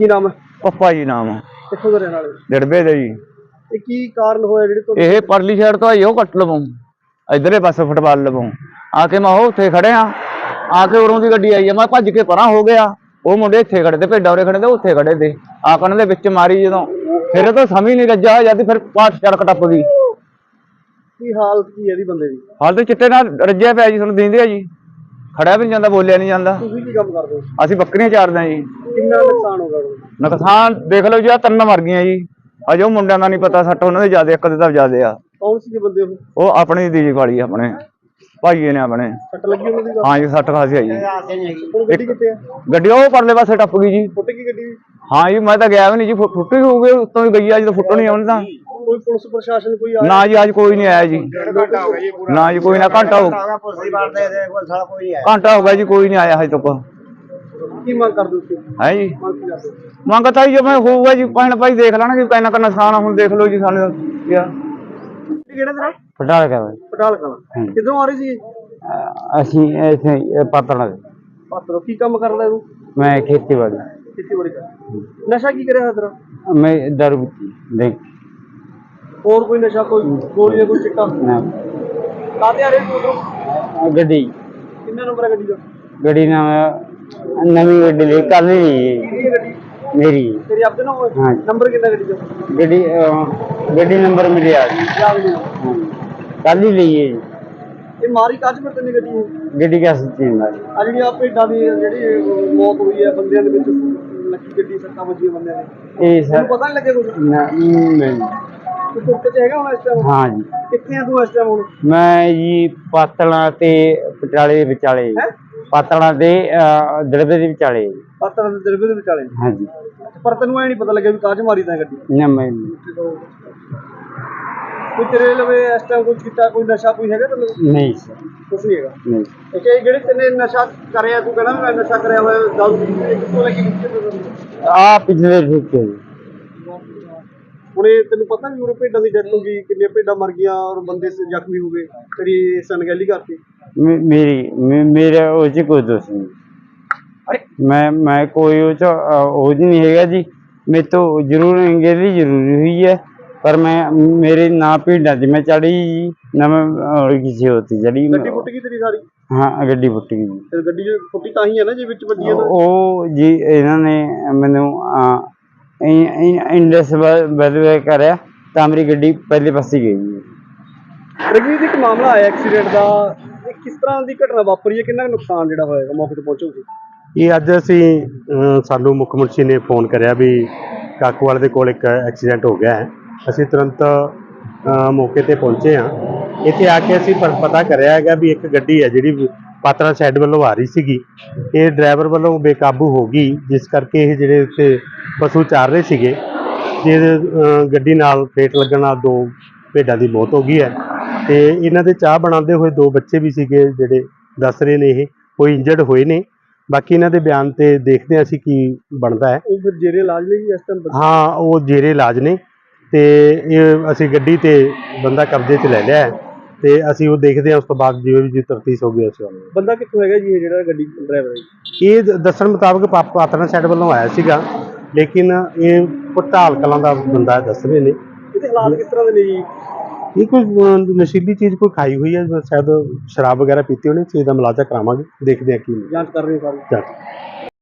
ਕੀ ਨਾਮ ਹੈ? ਪੱਪਾ ਜੀ ਨਾਮ। ਕਿੱਥੋਂ ਦੇ ਰਹਿਣ ਵਾਲੇ? ਡੜਬੇ ਦੇ ਜੀ। ਇਹ ਕੀ ਕਾਰਨ ਹੋਇਆ ਜਿਹੜੇ ਤੁਹਾਡੇ ਇਹ ਪਰਲੀ ਸਾਈਡ ਤੋਂ ਆਈ ਉਹ ਕੱਟ ਲਵਾਂ। ਇਧਰਲੇ ਪਾਸੇ ਫੁੱਟਬਾਲ ਲਵਾਂ। ਆ ਕੇ ਮੈਂ ਉਹ ਉੱਥੇ ਖੜਿਆ ਆ। ਕੇ ਉਰੋਂ ਦੀ ਗੱਡੀ ਆਈ ਆ ਮੈਂ ਭੱਜ ਕੇ ਪਰਾਂ ਹੋ ਗਿਆ। ਉਹ ਮੁੰਡੇ ਇੱਥੇ ਖੜੇ ਤੇ ਭੇਡਾਂ ਉਰੇ ਖੜੇ ਤੇ ਉੱਥੇ ਖੜੇ ਤੇ। ਆ ਕਣ ਦੇ ਵਿੱਚ ਮਾਰੀ ਜਦੋਂ। ਫਿਰ ਇਹ ਤਾਂ ਸਮਝ ਨਹੀਂ ਰੱਜਾ ਜਦ ਫਿਰ ਪਾਸ ਸੜਕ ਟੱਪ ਗਈ। ਕੀ ਹਾਲਤ ਕੀ ਹੈ ਇਹਦੀ ਬੰਦੇ ਦੀ? ਹਾਲ ਤੇ ਚਿੱਟੇ ਨਾਲ ਰੱਜਿਆ ਪਿਆ ਜੀ ਤੁਹਾਨੂੰ ਦਿੰਦੇ ਆ ਜੀ। ਖੜਿਆ ਵੀ ਨਹੀਂ ਜਾਂਦਾ ਬੋਲਿਆ ਨਹੀਂ ਜਾਂਦਾ। ਤੁਸੀਂ ਕੀ ਕੰਮ ਕਰਦੇ ਹੋ? ਅਸੀਂ ਬੱਕਰੀਆਂ ਚਾਰਦੇ ਆ ਜੀ। ਕਿੰਨਾ ਨੁਕਸਾਨ ਹੋ ਗਿਆ ਉਹਨੂੰ ਨੁਕਸਾਨ ਦੇਖ ਲਓ ਜੀ ਆ ਤਿੰਨ ਮਰ ਗਈਆਂ ਜੀ। ਅਜੇ ਉਹ ਮੁੰਡਿਆਂ ਦਾ ਨਹੀਂ ਪਤਾ ਸੱਟ ਉਹਨਾਂ ਦੇ ਜ਼ਿਆਦੇ ਇੱਕ ਦੇ ਤਾਂ ਜ਼ਿਆਦੇ ਆ। ਕੌਣ ਸੀ ਬੰਦੇ ਉਹ? ਉਹ ਆਪਣੀ ਦੀ ਵਾਲੀ ਆਪਣੇ। ਭਾਈਏ ਨੇ ਆਪਣੇ। ਸੱਟ ਲੱਗੀ ਉਹਨਾਂ ਦੀ ਹਾਂ ਜੀ ਸੱਟ ਖਾਸੀ ਆਈ ਜੀ। ਹੁਣ ਗੱਡੀ ਕਿੱਥੇ ਹੈ ਗੱਡੀ ਉਹ ਪਰਲੇ ਪਾਸੇ ਟੱਪ ਗਈ ਜੀ। ਫੁੱਟ ਗਈ ਗੱਡੀ ਹਾਂ ਜੀ ਮੈਂ ਤਾਂ ਗਿਆ ਵੀ ਨਹੀਂ ਜੀ ਫੁੱਟੀ ਹੋਊਗੀ ਉੱਤੋਂ ਹੀ ਗਈ ਆ ਜਦੋਂ ਫੁੱਟਣੀ ਆਉਣ ਤਾਂ। ਕੋਈ ਪੁਲਿਸ ਪ੍ਰਸ਼ਾਸਨ ਕੋਈ ਆਇਆ ਨਾ ਜੀ ਅੱਜ ਕੋਈ ਨਹੀਂ ਆਇਆ ਜੀ ਨਾ ਜੀ ਕੋਈ ਨਾ ਘੰਟਾ ਹੋ ਘੰਟਾ ਹੋ ਗਿਆ ਜੀ ਕੋਈ ਨਹੀਂ ਆਇਆ ਹਜੇ ਤੱਕ ਕੀ ਮੰਗ ਕਰਦੇ ਹੋ ਤੁਸੀਂ ਹੈ ਜੀ ਮੰਗ ਕੀ ਕਰਦੇ ਹੋ? ਮੰਗ ਤਾਂ ਜੀ ਜਿਵੇਂ ਹੋਊਗਾ ਜੀ ਭੈਣ ਭਾਈ ਦੇਖ ਲੈਣਗੇ ਕਿੰਨਾ ਕੁ ਨੁਕਸਾਨ ਆ, ਹੁਣ ਦੇਖ ਲਓ ਜੀ ਸਾਨੂੰ ਕੀ ਆ ਇਹ ਕਿਹੜਾ ਤੇਰਾ ਪਟਾਲ ਕਾ ਪਟਾਲ ਕਲਾ ਕਿੱਧਰੋਂ ਆ ਰਹੀ ਸੀ ਅਸੀਂ ਇੱਥੇ ਪਾਤਣਾ ਪਾਤਰੋ ਕੀ ਕੰਮ ਕਰਦਾ ਤੂੰ ਮੈਂ ਖੇਤੀਬਾੜੀ ਖੇਤੀਬਾੜੀ ਕਰ ਨਸ਼ਾ ਕੀ ਕਰਿਆ ਹੋਇਆ ਤੇਰਾ ਮੈਂ ਦਾਰੂ ਪੀਤੀ ਦੇਖ ਹੋਰ ਕੋਈ ਨਸ਼ਾ ਕੋਈ ਗੋਲੀਆਂ ਕੋਈ ਚਿੱਟਾ? ਨਾ। ਕਾਹਦੇ ਆ ਰਹੇ ਤੂੰ ਉੱਧਰੋਂ? ਗੱਡੀ। ਕਿੰਨਾ ਨੰਬਰ ਹੈ ਗੱਡੀ ਦਾ? ਗੱਡੀ ਨਾ ਨਵੀਂ ਗੱਡੀ ਲਈ ਕੱਲ ਲਈ ਕਿਹੜੀ ਹੈ ਗੱਡੀ? ਮੇਰੀ। ਤੇਰੀ ਆਪਦੇ ਨਾ ਹਾਂ। ਨੰਬਰ ਕਿੰਨਾ ਗੱਡੀ ਦਾ? ਗੱਡੀ ਅਹ, ਗੱਡੀ ਨੰਬਰ ਮਿਲਿਆ ਯਾਦ ਨਹੀਂ ਕੱਲ ਹੀ। ਲਈ ਹੈ ਜੀ। ਇਹ ਮਾਰੀ ਕੱਜ ਮੈਂ ਤੈਨੂੰ ਗੱਡੀ ਇਹ ਗੱਡੀ ਕਾ ਸੱਚੀ ਮਾਰੀ। ਆ ਜਿਹੜੀ ਆ ਭੇਡਾਂ ਦੀ ਜਿਹੜੀ ਮੌਤ ਹੋਈ ਹੈ ਬੰਦਿਆਂ ਦੇ ਵਿੱਚ ਲੱਗੀ ਗੱਡੀ ਸੱਟਾਂ ਵੱਜੀਆਂ ਬੰਦਿਆਂ ਦੇ। ਇਹ ਸਰ ਪਤਾ ਨਹੀਂ ਲੱਗਿਆ ਕੁਝ ਨਾ ਨਹੀਂ। ਤੂੰ ਕੁੱਤੇ ਚ ਹੈਗਾ ਹੁਣ ਇਸ ਟਾਈਮ ਹਾਂ ਜੀ। ਕਿੱਥੇ ਆ ਤੂੰ ਇਸ ਟਾਈਮ ਹੁਣ? ਮੈਂ ਜੀ ਪਾਤਲਾ ਤੇ ਪਟਿਆਲੇ ਦੇ ਵਿਚਾਲੇ। ਹੈਂ? ਪਾਤਲਾ ਦੇ ਅਹ, ਦੜਬੇ ਦੇ ਵਿਚਾਲੇ। ਪਾਤਰ ਦੇ ਦਰਬੇ ਦੇ ਵਿਚਾਲੇ? ਹਾਂ ਜੀ। ਪਰ ਤੈਨੂੰ ਐ ਨਹੀਂ ਪਤਾ ਲੱਗਿਆ ਵੀ ਕਾਜ ਮਾਰੀ ਤਾਂ ਗੱਡੀ। ਨਾ ਮੈਂ ਕੋਈ ਤੇਰੇ ਲਵੇ ਇਸ ਟਾਈਮ ਕੋਈ ਕੀਤਾ ਕੋਈ ਨਸ਼ਾ ਕੋਈ ਹੈਗਾ ਤੈਨੂੰ? ਨਹੀਂ ਸਰ। ਕੁਛ ਨਹੀਂ ਹੈਗਾ। ਨਹੀਂ। ਇਹ ਕਿ ਜਿਹੜੇ ਤੈਨੇ ਨਸ਼ਾ ਕਰਿਆ ਤੂੰ ਕਹਿੰਦਾ ਮੈਂ ਨਸ਼ਾ ਕਰਿਆ ਹੋਇਆ ਦਾਰੂ ਪੀਤੀ ਹੈ, ਕਿੱਥੋਂ ਲੱਗੀ ਕਿੱਥੇ ਆ ਪਿਛਲੇ ਠੇਕੇ ਜੀ ਹੁਣ ਇਹ ਤੈਨੂੰ ਪਤਾ ਵੀ ਉਰੇ ਭੇਡਾਂ ਦੀ ਡੈਥ ਹੋ ਗਈ ਕਿੰਨੀਆਂ ਭੇਡਾਂ ਮਰ ਗਈਆਂ ਔਰ ਬੰਦੇ ਸ- ਜ਼ਖਮੀ ਹੋ ਗਏ ਤੇਰੀ ਸਨਗੈਲੀ ਕਰਤੀ। ਮੇ- ਮੇਰੀ ਮੇ- ਮੇਰੇ ਉਹ ਚ ਕੋਈ ਦੋਸ਼ ਨਹੀਂ। ਮੈਂ ਮੈਂ ਕੋਈ ਉਹ ਚ ਅ, ਉਹ ਜੀ ਨਹੀਂ ਹੈਗਾ ਜੀ। ਮੇਰੇ ਤੋਂ ਜ਼ਰੂਰ ਅੰਗੇਲੀ ਜ਼ਰੂਰੀ ਹੋਈ ਹੈ ਪਰ ਮੈਂ ਮੇਰੇ ਨਾ ਭੇਡਾਂ ਚ ਮੈਂ ਚੜੀ ਜੀ ਨਾ ਮੈਂ ਹੋਰ ਕਿਸੇ ਹੋਤੀ ਚੜੀ ਗੱਡੀ ਫੁੱਟ ਗਈ ਤੇਰੀ ਸਾਰੀ? ਹਾਂ ਗੱਡੀ ਫੁੱਟ ਗਈ ਜੀ। ਤੇ ਗੱਡੀ ਜੇ ਫੁੱਟੀ ਤਾਂ ਹੀ ਹੈ ਨਾ ਜੇ ਵਿੱਚ ਵੱਜੀ ਹੈ ਉਹ ਜੀ ਇਹਨਾਂ ਨੇ ਮੈਨੂੰ ਇੰਡਸ ਬਦਲੇ ਕਰਿਆ ਤਾਂ ਮੇਰੀ ਗੱਡੀ ਪਹਿਲੇ ਪਾਸੇ ਗਈ ਜੀ ਰਗਵੀਰ ਇੱਕ ਮਾਮਲਾ ਆਇਆ ਐਕਸੀਡੈਂਟ ਦਾ ਇਹ ਕਿਸ ਤਰ੍ਹਾਂ ਦੀ ਘਟਨਾ ਵਾਪਰੀ ਹੈ ਕਿੰਨਾ ਕੁ ਨੁਕਸਾਨ ਜਿਹੜਾ ਹੋਏਗਾ ਮੌਕੇ ਤੇ ਪਹੁੰਚੋ ਤੁਸੀਂ? ਇਹ ਅੱਜ ਅਸੀਂ ਅ, ਸਾਨੂੰ ਮੁੱਖ ਮੁਨਸ਼ੀ ਨੇ ਫੋਨ ਕਰਿਆ ਵੀ ਕਾਕੂਵਾਲ ਦੇ ਕੋਲ ਇੱਕ ਐਕਸੀਡੈਂਟ ਹੋ ਗਿਆ ਹੈ। ਅਸੀਂ ਤੁਰੰਤ ਅ, ਮੌਕੇ ਤੇ ਪਹੁੰਚੇ ਹਾਂ। ਇੱਥੇ ਆ ਕੇ ਅਸੀਂ ਪਤਾ ਕਰਿਆ ਹੈਗਾ ਵੀ ਇੱਕ ਗੱਡੀ ਹੈ ਜਿਹੜੀ ਪਾਤਰਾ ਸਾਈਡ ਵੱਲੋਂ ਆ ਰਹੀ ਸੀਗੀ। ਇਹ ਡਰਾਈਵਰ ਵੱਲੋਂ ਬੇਕਾਬੂ ਹੋ ਗਈ ਜਿਸ ਕਰਕੇ ਇਹ ਜਿਹੜੇ ਉੱਤੇ ਪਸ਼ੂ ਚਾਰ ਰਹੇ ਸੀਗੇ ਜਿਹਦੇ ਗੱਡੀ ਨਾਲ ਫੇਟ ਲੱਗਣ ਨਾਲ ਦੋ ਭੇਡਾਂ ਦੀ ਮੌਤ ਹੋ ਗਈ ਹੈ। ਤੇ ਇਹਨਾਂ ਦੇ ਚਾਹ ਬਣਾਉਂਦੇ ਹੋਏ ਦੋ ਬੱਚੇ ਵੀ ਸੀਗੇ ਜਿਹੜੇ ਦੱਸ ਰਹੇ ਨੇ ਇਹ ਕੋਈ ਇੰਜਰਡ ਹੋਏ ਨੇ। ਬਾਕੀ ਇਹਨਾਂ ਦੇ ਬਿਆਨ ਤੇ ਦੇਖਦੇ ਹਾਂ ਅਸੀਂ ਕੀ ਬਣਦਾ ਹੈ। ਉਹ ਫਿਰ ਜੇਰੇ ਇਲਾਜ ਲਈ ਇਸ ਟਾਈਮ ਹਾਂ ਉਹ ਜੇਰੇ ਇਲਾਜ ਨੇ ਤੇ ਇਹ ਅਸੀਂ ਗੱਡੀ ਤੇ ਬੰਦਾ ਕਬਜ਼ੇ 'ਚ ਲੈ ਲਿਆ ਹੈ। ਤੇ ਅਸੀਂ ਉਹ ਦੇਖਦੇ ਹਾਂ ਉਸ ਤੋਂ ਬਾਅਦ ਜਿਵੇਂ ਵੀ ਜੀ ਤਫਤੀਸ਼ ਹੋਗੀ ਉਸ ਵੱਲ ਬੰਦਾ ਕਿੱਥੋਂ ਹੈਗਾ ਜੀ ਇਹ ਜਿਹੜਾ ਗੱਡੀ ਡਰਾਈਵਰ ਹੈ ਇਹ ਦ- ਦੱਸਣ ਮੁਤਾਬਕ ਪਾ- ਪਾਤਰਾਂ ਸਾਈਡ ਵੱਲੋਂ ਆਇਆ ਸੀਗਾ ਲੇਕਿਨ ਇਹ ਪਟਾਲ ਕਲਾਂ ਦਾ ਬੰਦਾ ਹੈ, ਦੱਸ ਰਹੇ ਨੇ। ਇਹਦੇ ਹਾਲਾਤ ਕਿਸ ਤਰ੍ਹਾਂ ਦੇ ਨੇ ਜੀ? ਇਹ ਕੋਈ ਨਸ਼ੀਲੀ ਚੀਜ਼ ਕੋਈ ਖਾਈ ਹੋਈ ਹੈ ਸ਼ਾਇਦ ਸ਼ਰਾਬ ਵਗੈਰਾ ਪੀਤੀ ਹੋਣੀ ਚੀਜ਼ ਦਾ ਮੁਲਾਜ਼ਾ ਕਰਾਵਾਂਗੇ ਦੇਖਦੇ ਹਾਂ ਕੀ ਜਾਂਚ ਕਰ ਰਹੇ ਹੋ ਸਾਰੀ। ਜਾਂਚ।